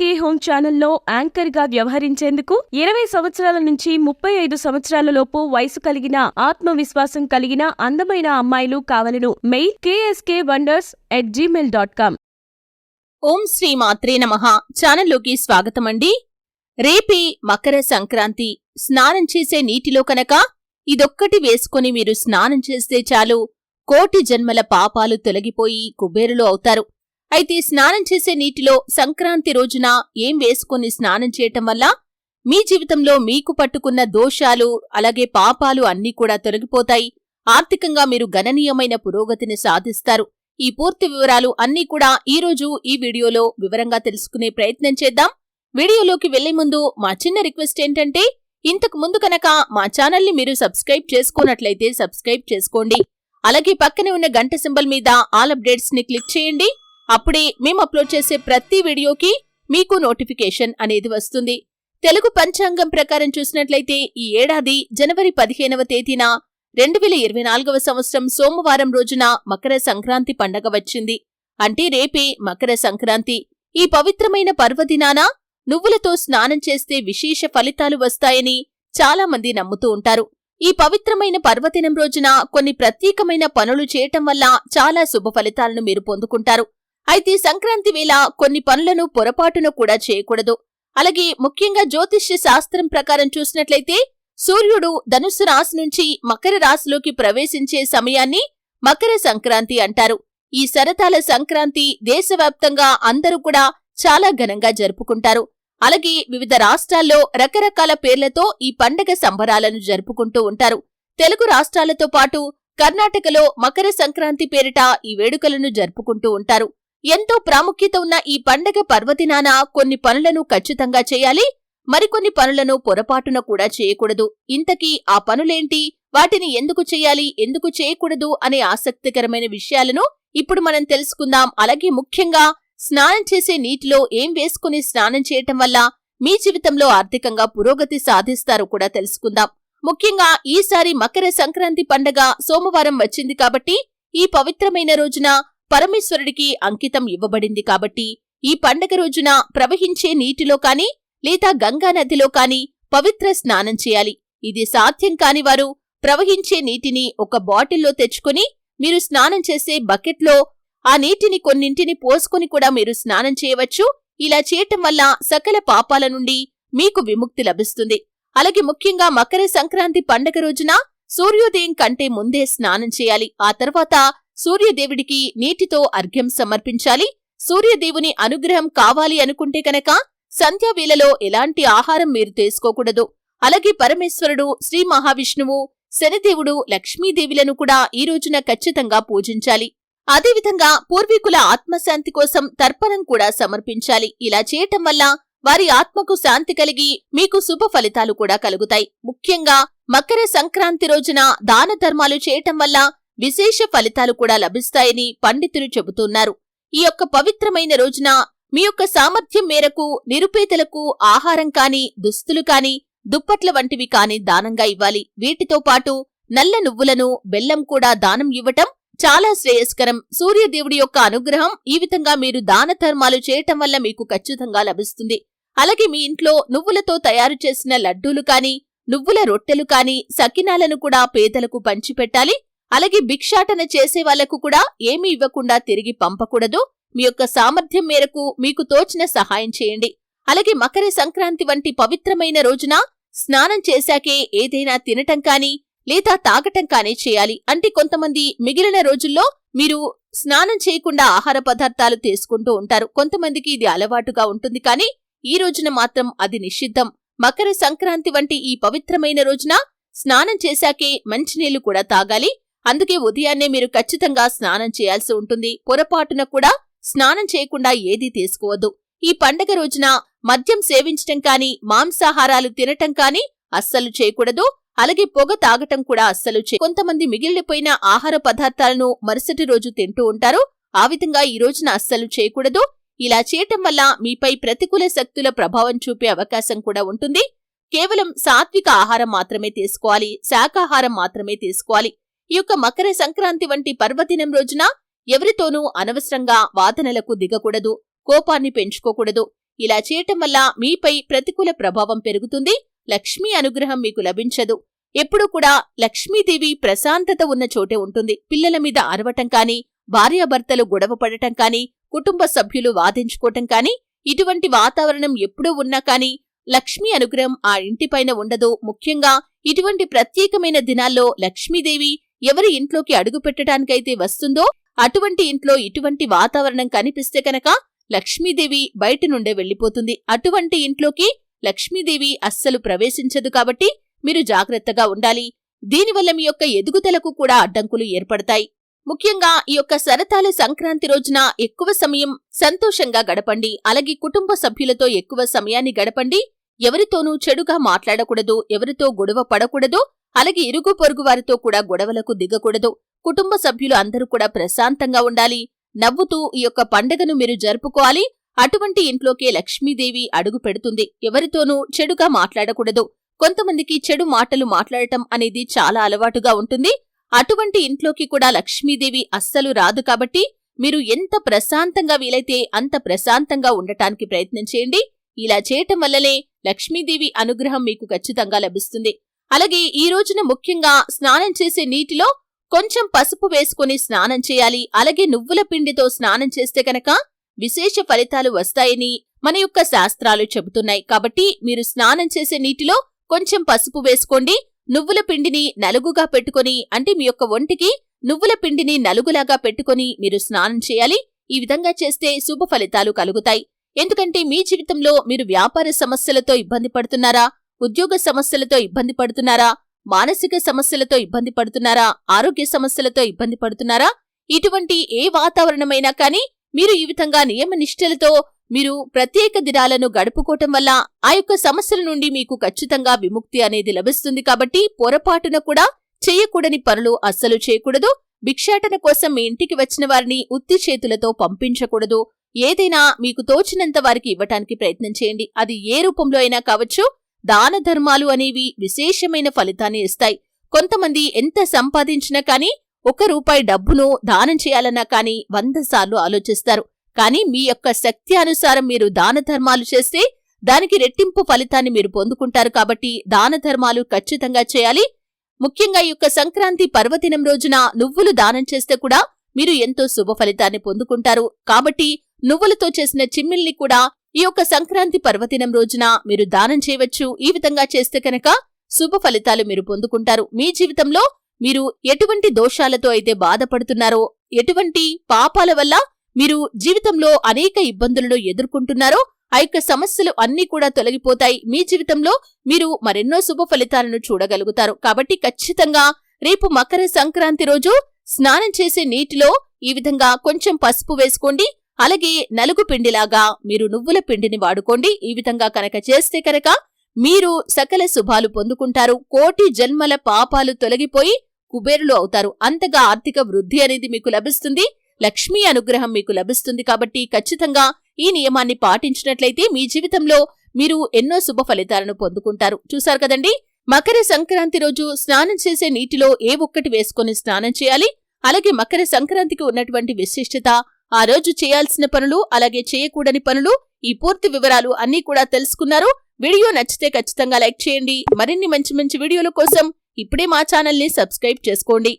KSK home ఛానల్లో యాంకర్గా వ్యవహరించేందుకు ఇరవై సంవత్సరాల నుంచి ముప్పై ఐదు సంవత్సరాలలోపు వయసు కలిగిన ఆత్మవిశ్వాసం కలిగిన అందమైన అమ్మాయిలు కావలను mail KSK wonders at Gmail dot com ఓం శ్రీ మాత్రే నమ. ఛానల్లోకి స్వాగతమండి. రేపే మకర సంక్రాంతి. స్నానం చేసే నీటిలో కనుక ఇదొక్కటి వేసుకొని మీరు స్నానం చేస్తే చాలు. కోటి జన్మల పాపాలు తొలగిపోయి కుబేరులు అవుతారు. అయితే స్నానం చేసే నీటిలో సంక్రాంతి రోజున ఏం వేసుకుని స్నానం చేయటం వల్ల మీ జీవితంలో మీకు పట్టుకున్న దోషాలు అలాగే పాపాలు అన్నీ కూడా తొలగిపోతాయి. ఆర్థికంగా మీరు గణనీయమైన పురోగతిని సాధిస్తారు. ఈ పూర్తి వివరాలు అన్నీ కూడా ఈ రోజు ఈ వీడియోలో వివరంగా తెలుసుకునే ప్రయత్నం చేద్దాం. వీడియోలోకి వెళ్ళే ముందు మా చిన్న రిక్వెస్ట్ ఏంటంటే ఇంతకు ముందు కనుక మా ఛానల్ని మీరు సబ్స్క్రైబ్ చేసుకున్నట్లయితే సబ్స్క్రైబ్ చేసుకోండి. అలాగే పక్కనే ఉన్న గంట సింబల్ మీద ఆల్ అప్డేట్స్ని క్లిక్ చేయండి. అప్పుడే మేము అప్లోడ్ చేసే ప్రతి వీడియోకి మీకు నోటిఫికేషన్ అనేది వస్తుంది. తెలుగు పంచాంగం ప్రకారం చూసినట్లయితే ఈ ఏడాది జనవరి పదిహేనవ తేదీన రెండు వేల ఇరవై నాలుగవ సంవత్సరం సోమవారం రోజున మకర సంక్రాంతి పండగ వచ్చింది. అంటే రేపే మకర సంక్రాంతి. ఈ పవిత్రమైన పర్వదినాన నువ్వులతో స్నానం చేస్తే విశేష ఫలితాలు వస్తాయని చాలా మంది నమ్ముతూ ఉంటారు. ఈ పవిత్రమైన పర్వదినం రోజున కొన్ని ప్రత్యేకమైన పనులు చేయటం వల్ల చాలా శుభ ఫలితాలను మీరు పొందుకుంటారు. అయితే సంక్రాంతి వేళ కొన్ని పనులను పొరపాటున కూడా చేయకూడదు. అలాగే ముఖ్యంగా జ్యోతిష్య శాస్త్రం ప్రకారం చూసినట్లయితే సూర్యుడు ధనుస్సు రాశి నుంచి మకర రాశిలోకి ప్రవేశించే సమయాన్ని మకర సంక్రాంతి అంటారు. ఈ శరతాల సంక్రాంతి దేశవ్యాప్తంగా అందరూ కూడా చాలా ఘనంగా జరుపుకుంటారు. అలాగే వివిధ రాష్ట్రాల్లో రకరకాల పేర్లతో ఈ పండగ సంబరాలను జరుపుకుంటూ ఉంటారు. తెలుగు రాష్ట్రాలతో పాటు కర్ణాటకలో మకర సంక్రాంతి పేరిట ఈ వేడుకలను జరుపుకుంటూ ఉంటారు. ఎంతో ప్రాముఖ్యత ఉన్న ఈ పండగ పర్వదినాన కొన్ని పనులను ఖచ్చితంగా చేయాలి. మరికొన్ని పనులను పొరపాటున కూడా చేయకూడదు. ఇంతకీ ఆ పనులేంటి? వాటిని ఎందుకు చేయాలి? ఎందుకు చేయకూడదు? అనే ఆసక్తికరమైన విషయాలను ఇప్పుడు మనం తెలుసుకుందాం. అలాగే ముఖ్యంగా స్నానం చేసే నీటిలో ఏం వేసుకుని స్నానం చేయటం వల్ల మీ జీవితంలో ఆర్థికంగా పురోగతి సాధిస్తారో కూడా తెలుసుకుందాం. ముఖ్యంగా ఈసారి మకర సంక్రాంతి పండగ సోమవారం వచ్చింది కాబట్టి ఈ పవిత్రమైన రోజున పరమేశ్వరుడికి అంకితం ఇవ్వబడింది కాబట్టి ఈ పండగ రోజున ప్రవహించే నీటిలో కాని లేదా గంగా నదిలో కాని పవిత్ర స్నానం చేయాలి. ఇది సాధ్యం కాని వారు ప్రవహించే నీటిని ఒక బాటిల్లో తెచ్చుకుని మీరు స్నానం చేసే బకెట్లో ఆ నీటిని కొన్నింటిని పోసుకొని కూడా మీరు స్నానం చేయవచ్చు. ఇలా చేయటం వల్ల సకల పాపాల నుండి మీకు విముక్తి లభిస్తుంది. అలాగే ముఖ్యంగా మకర సంక్రాంతి పండగ రోజున సూర్యోదయం కంటే ముందే స్నానం చేయాలి. ఆ తర్వాత సూర్యదేవుడికి నీటితో అర్ఘ్యం సమర్పించాలి. సూర్యదేవుని అనుగ్రహం కావాలి అనుకుంటే కనుక సంధ్యావేళలో ఎలాంటి ఆహారం మీరు తీసుకోకూడదు. అలాగే పరమేశ్వరుడు శ్రీ మహావిష్ణువు శనిదేవుడు లక్ష్మీదేవిలను కూడా ఈ రోజున ఖచ్చితంగా పూజించాలి. అదేవిధంగా పూర్వీకుల ఆత్మశాంతి కోసం తర్పణం కూడా సమర్పించాలి. ఇలా చేయటం వల్ల వారి ఆత్మకు శాంతి కలిగి మీకు శుభ ఫలితాలు కూడా కలుగుతాయి. ముఖ్యంగా మకర సంక్రాంతి రోజున దాన ధర్మాలు చేయటం వల్ల విశేష ఫలితాలు కూడా లభిస్తాయని పండితులు చెబుతున్నారు. ఈ యొక్క పవిత్రమైన రోజున మీ యొక్క సామర్థ్యం మేరకు నిరుపేదలకు ఆహారం కాని దుస్తులు కాని దుప్పట్ల వంటివి కాని దానంగా ఇవ్వాలి. వీటితో పాటు నల్ల నువ్వులను బెల్లం కూడా దానం ఇవ్వటం చాలా శ్రేయస్కరం. సూర్యదేవుడి యొక్క అనుగ్రహం ఈ విధంగా మీరు దాన ధర్మాలు చేయటం వల్ల మీకు ఖచ్చితంగా లభిస్తుంది. అలాగే మీ ఇంట్లో నువ్వులతో తయారు చేసిన లడ్డూలు కాని నువ్వుల రొట్టెలు కాని సకినాలను కూడా పేదలకు పంచిపెట్టాలి. అలాగే భిక్షాటన చేసే వాళ్ళకు కూడా ఏమీ ఇవ్వకుండా తిరిగి పంపకూడదు. మీ యొక్క సామర్థ్యం మేరకు మీకు తోచిన సహాయం చేయండి. అలాగే మకర సంక్రాంతి వంటి పవిత్రమైన రోజున స్నానం చేశాకే ఏదైనా తినటం కానీ లేదా తాగటం కానీ చేయాలి. అంటే కొంతమంది మిగిలిన రోజుల్లో మీరు స్నానం చేయకుండా ఆహార పదార్థాలు తీసుకుంటూ ఉంటారు. కొంతమందికి ఇది అలవాటుగా ఉంటుంది కానీ ఈ రోజున మాత్రం అది నిషిద్ధం. మకర సంక్రాంతి వంటి ఈ పవిత్రమైన రోజున స్నానం చేశాకే మంచినీళ్ళు కూడా తాగాలి. అందుకే ఉదయాన్నే మీరు ఖచ్చితంగా స్నానం చేయాల్సి ఉంటుంది. పొరపాటున కూడా స్నానం చేయకుండా ఏదీ తీసుకోవద్దు. ఈ పండగ రోజున మద్యం సేవించటం కాని మాంసాహారాలు తినటం కాని అస్సలు చేయకూడదు. అలాగే పొగ తాగటం కూడా అస్సలు చే కొంతమంది మిగిలిపోయిన ఆహార పదార్థాలను మరుసటి రోజు తింటూ ఉంటారు. ఆ విధంగా ఈ రోజున అస్సలు చేయకూడదు. ఇలా చేయటం వల్ల మీపై ప్రతికూల శక్తుల ప్రభావం చూపే అవకాశం కూడా ఉంటుంది. కేవలం సాత్విక ఆహారం మాత్రమే తీసుకోవాలి. శాకాహారం మాత్రమే తీసుకోవాలి. ఈ యొక్క మకర సంక్రాంతి వంటి పర్వదినం రోజున ఎవరితోనూ అనవసరంగా వాదనలకు దిగకూడదు కోపాన్ని పెంచుకోకూడదు. ఇలా చేయటం వల్ల మీపై ప్రతికూల ప్రభావం పెరుగుతుంది లక్ష్మీ అనుగ్రహం మీకు లభించదు. ఎప్పుడూ కూడా లక్ష్మీదేవి ప్రశాంతత ఉన్న చోటే ఉంటుంది. పిల్లల మీద అరవటం కాని భార్యాభర్తలు గొడవ పడటం కాని కుటుంబ సభ్యులు వాదించుకోవటం కాని ఇటువంటి వాతావరణం ఎప్పుడూ ఉన్నా కాని లక్ష్మీ అనుగ్రహం ఆ ఇంటిపైన ఉండదు. ముఖ్యంగా ఇటువంటి ప్రత్యేకమైన దినాల్లో లక్ష్మీదేవి ఎవరి ఇంట్లోకి అడుగు పెట్టడానికైతే వస్తుందో అటువంటి ఇంట్లో ఇటువంటి వాతావరణం కనిపిస్తే కనుక లక్ష్మీదేవి బయట నుండే వెళ్ళిపోతుంది అటువంటి ఇంట్లోకి లక్ష్మీదేవి అస్సలు ప్రవేశించదు కాబట్టి మీరు జాగ్రత్తగా ఉండాలి. దీనివల్ల మీ యొక్క ఎదుగుదలకు కూడా అడ్డంకులు ఏర్పడతాయి. ముఖ్యంగా ఈ యొక్క శరతాల సంక్రాంతి రోజున ఎక్కువ సమయం సంతోషంగా గడపండి. అలాగే కుటుంబ సభ్యులతో ఎక్కువ సమయాన్ని గడపండి. ఎవరితోనూ చెడుగా మాట్లాడకూడదు ఎవరితో గొడవ పడకూడదు. అలాగే ఇరుగు పొరుగు వారితో కూడా గొడవలకు దిగకూడదు. కుటుంబ సభ్యులు అందరూ కూడా ప్రశాంతంగా ఉండాలి. నవ్వుతూ ఈ యొక్క పండగను మీరు జరుపుకోవాలి. అటువంటి ఇంట్లోకే లక్ష్మీదేవి అడుగు పెడుతుంది. ఎవరితోనూ చెడుగా మాట్లాడకూడదు. కొంతమందికి చెడు మాటలు మాట్లాడటం అనేది చాలా అలవాటుగా ఉంటుంది. అటువంటి ఇంట్లోకి కూడా లక్ష్మీదేవి అస్సలు రాదు కాబట్టి మీరు ఎంత ప్రశాంతంగా వీలైతే అంత ప్రశాంతంగా ఉండటానికి ప్రయత్నం చేయండి. ఇలా చేయటం వల్లనే లక్ష్మీదేవి అనుగ్రహం మీకు ఖచ్చితంగా లభిస్తుంది. అలాగే ఈ రోజున ముఖ్యంగా స్నానం చేసే నీటిలో కొంచెం పసుపు వేసుకుని స్నానం చేయాలి. అలాగే నువ్వుల పిండితో స్నానం చేస్తే కనుక విశేష ఫలితాలు వస్తాయని మన యొక్క శాస్త్రాలు చెబుతున్నాయి. కాబట్టి మీరు స్నానం చేసే నీటిలో కొంచెం పసుపు వేసుకోండి. నువ్వుల పిండిని నలుగుగా పెట్టుకొని అంటే మీ యొక్క ఒంటికి నువ్వుల పిండిని నలుగులాగా పెట్టుకొని మీరు స్నానం చేయాలి. ఈ విధంగా చేస్తే శుభ ఫలితాలు కలుగుతాయి. ఎందుకంటే మీ జీవితంలో మీరు వ్యాపార సమస్యలతో ఇబ్బంది పడుతున్నారా? ఉద్యోగ సమస్యలతో ఇబ్బంది పడుతున్నారా? మానసిక సమస్యలతో ఇబ్బంది పడుతున్నారా? ఆరోగ్య సమస్యలతో ఇబ్బంది పడుతున్నారా? ఇటువంటి ఏ వాతావరణమైనా కానీ మీరు ఈ విధంగా నియమనిష్టలతో మీరు ప్రత్యేక దినాలను గడుపుకోవటం వల్ల ఆ యొక్క సమస్యల నుండి మీకు ఖచ్చితంగా విముక్తి అనేది లభిస్తుంది కాబట్టి పొరపాటున కూడా చేయకూడని పనులు అస్సలు చేయకూడదు. భిక్షాటన కోసం మీ ఇంటికి వచ్చిన వారిని ఉత్తి చేతులతో పంపించకూడదు. ఏదైనా మీకు తోచినంత వారికి ఇవ్వటానికి ప్రయత్నం చేయండి. అది ఏ రూపంలో అయినా కావచ్చు దాన ధర్మాలు అనేవి విశేషమైన ఫలితాన్ని ఇస్తాయి. కొంతమంది ఎంత సంపాదించినా కానీ ఒక రూపాయి డబ్బును దానం చేయాలన్నా కానీ వంద సార్లు ఆలోచిస్తారు. కానీ మీ యొక్క శక్తి అనుసారం మీరు దాన ధర్మాలు చేస్తే దానికి రెట్టింపు ఫలితాన్ని మీరు పొందుకుంటారు కాబట్టి దాన ధర్మాలు ఖచ్చితంగా చేయాలి. ముఖ్యంగా ఈ యొక్క సంక్రాంతి పర్వదినం రోజున నువ్వులు దానం చేస్తే కూడా మీరు ఎంతో శుభ ఫలితాన్ని పొందుకుంటారు. కాబట్టి నువ్వులతో చేసిన చిమ్మిల్ని కూడా ఈ యొక్క సంక్రాంతి పర్వదినం రోజున మీరు దానం చేయవచ్చు. ఈ విధంగా చేస్తే కనుక శుభ ఫలితాలు మీరు పొందుకుంటారు. మీ జీవితంలో మీరు ఎటువంటి దోషాలతో అయితే బాధపడుతున్నారో ఎటువంటి పాపాల వల్ల మీరు జీవితంలో అనేక ఇబ్బందులను ఎదుర్కొంటున్నారో ఆ యొక్క సమస్యలు అన్నీ కూడా తొలగిపోతాయి. మీ జీవితంలో మీరు మరెన్నో శుభ ఫలితాలను చూడగలుగుతారు. కాబట్టి ఖచ్చితంగా రేపు మకర సంక్రాంతి రోజు స్నానం చేసే నీటిలో ఈ విధంగా కొంచెం పసుపు వేసుకోండి. అలాగే నలుగు పిండిలాగా మీరు నువ్వుల పిండిని వాడుకోండి. ఈ విధంగా కనుక చేస్తే కనుక మీరు సకల శుభాలు పొందుకుంటారు. కోటి జన్మల పాపాలు తొలగిపోయి కుబేరులు అవుతారు. అంతగా ఆర్థిక వృద్ధి అనేది మీకు లభిస్తుంది. లక్ష్మీ అనుగ్రహం మీకు లభిస్తుంది కాబట్టి ఖచ్చితంగా ఈ నియమాన్ని పాటించినట్లయితే మీ జీవితంలో మీరు ఎన్నో శుభ ఫలితాలను పొందుకుంటారు. చూశారు కదండి? మకర సంక్రాంతి రోజు స్నానం చేసే నీటిలో ఏ ఒక్కటి వేసుకొని స్నానం చేయాలి? అలాగే మకర సంక్రాంతికి ఉన్నటువంటి విశిష్టత ఆ రోజు చేయాల్సిన పనులు అలాగే చేయకూడని పనులు ఈ పూర్తి వివరాలు అన్నీ కూడా తెలుసుకున్నారు. వీడియో నచ్చితే ఖచ్చితంగా లైక్ చేయండి. మరిన్ని మంచి మంచి వీడియోల కోసం ఇప్పుడే మా ఛానల్ని సబ్స్క్రైబ్ చేసుకోండి.